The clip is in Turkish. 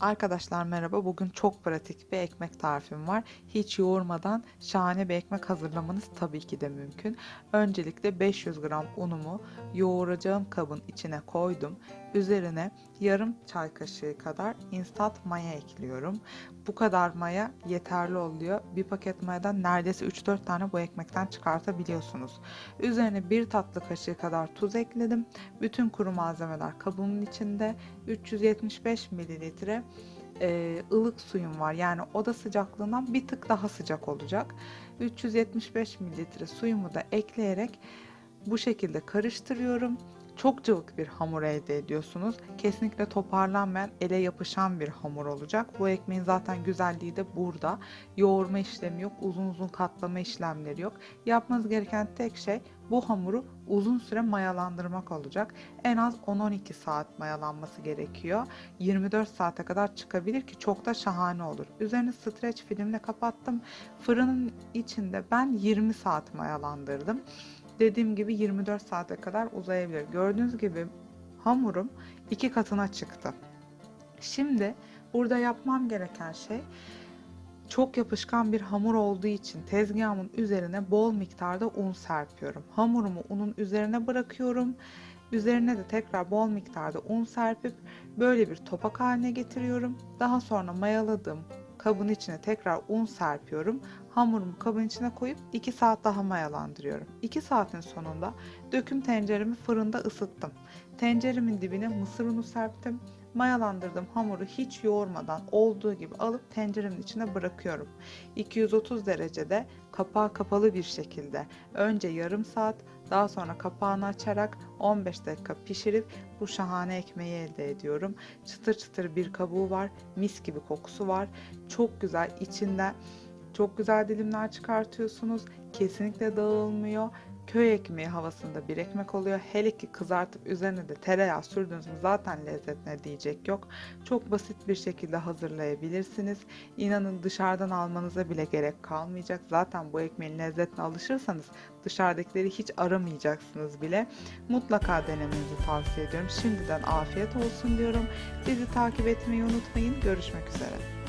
Arkadaşlar merhaba. Bugün çok pratik bir ekmek tarifim var. Hiç yoğurmadan şahane bir ekmek hazırlamanız tabii ki de mümkün. Öncelikle 500 gram unumu yoğuracağım kabın içine koydum. Üzerine yarım çay kaşığı kadar instant maya ekliyorum. Bu kadar maya yeterli oluyor. Bir paket mayadan neredeyse 3-4 tane bu ekmekten çıkartabiliyorsunuz. Üzerine bir tatlı kaşığı kadar tuz ekledim. Bütün kuru malzemeler kabımın içinde 375 mililitre e, ılık suyum var. Yani oda sıcaklığından bir tık daha sıcak olacak. 375 mililitre suyumu da ekleyerek bu şekilde karıştırıyorum. Çok cıvık bir hamur elde ediyorsunuz. Kesinlikle toparlanmayan, ele yapışan bir hamur olacak. Bu ekmeğin zaten güzelliği de burada. Yoğurma işlemi yok, uzun uzun katlama işlemleri yok. Yapmanız gereken tek şey bu hamuru uzun süre mayalandırmak olacak. En az 10-12 saat mayalanması gerekiyor. 24 saate kadar çıkabilir ki çok da şahane olur. Üzerini streç filmle kapattım. Fırının içinde ben 20 saat mayalandırdım. Dediğim gibi 24 saate kadar uzayabilir. Gördüğünüz gibi hamurum iki katına çıktı. Şimdi burada yapmam gereken şey çok yapışkan bir hamur olduğu için tezgahımın üzerine bol miktarda un serpiyorum. Hamurumu unun üzerine bırakıyorum. Üzerine de tekrar bol miktarda un serpip böyle bir topak haline getiriyorum. Daha sonra mayaladığım kabın içine tekrar un serpiyorum. Hamurumu kabın içine koyup 2 saat daha mayalandırıyorum. 2 saatin sonunda döküm tenceremi fırında ısıttım. Tenceremin dibine mısır unu serptim. Mayalandırdığım hamuru hiç yoğurmadan olduğu gibi alıp tenceremin içine bırakıyorum. 230 derecede kapağı kapalı bir şekilde önce yarım saat daha sonra kapağını açarak 15 dakika pişirip bu şahane ekmeği elde ediyorum. Çıtır çıtır bir kabuğu var, mis gibi kokusu var. Çok güzel içinden çok güzel dilimler çıkartıyorsunuz. Kesinlikle dağılmıyor. Köy ekmeği havasında bir ekmek oluyor. Hele ki kızartıp üzerine de tereyağı sürdüğünüz mü zaten lezzetine diyecek yok. Çok basit bir şekilde hazırlayabilirsiniz. İnanın dışarıdan almanıza bile gerek kalmayacak. Zaten bu ekmeğin lezzetine alışırsanız dışarıdakileri hiç aramayacaksınız bile. Mutlaka denemenizi tavsiye ediyorum. Şimdiden afiyet olsun diyorum. Bizi takip etmeyi unutmayın. Görüşmek üzere.